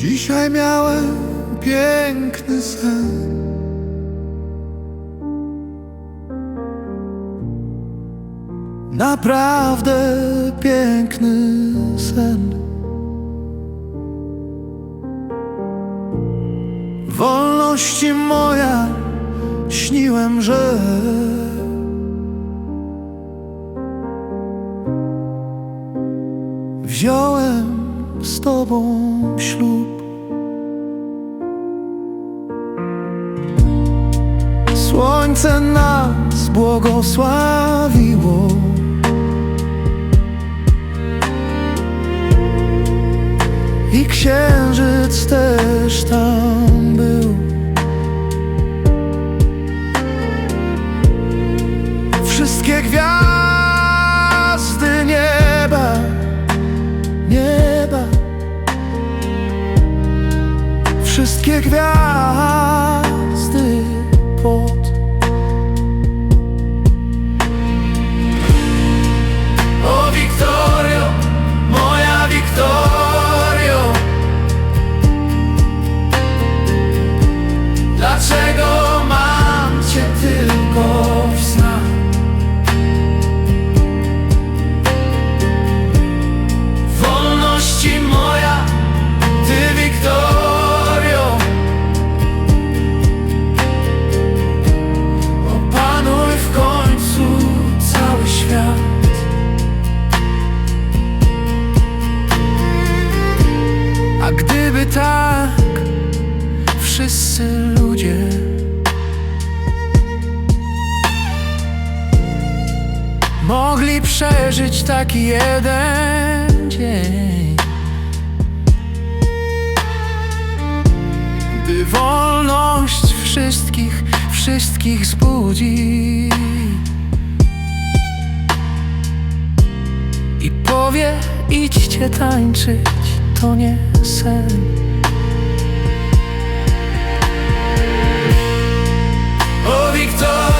Dzisiaj miałem piękny sen. Naprawdę piękny sen. Wolności moja śniłem, że wziąłem z tobą ślub. Słońce nas błogosławiło. I księżyc też tam był. Wszystkie gwiazdy nieba, nieba. Wszystkie gwiazdy pod. Tak wszyscy ludzie. Mogli przeżyć taki jeden dzień, by wolność wszystkich, wszystkich zbudzi. I powie: idźcie tańczyć, to nie sen. door.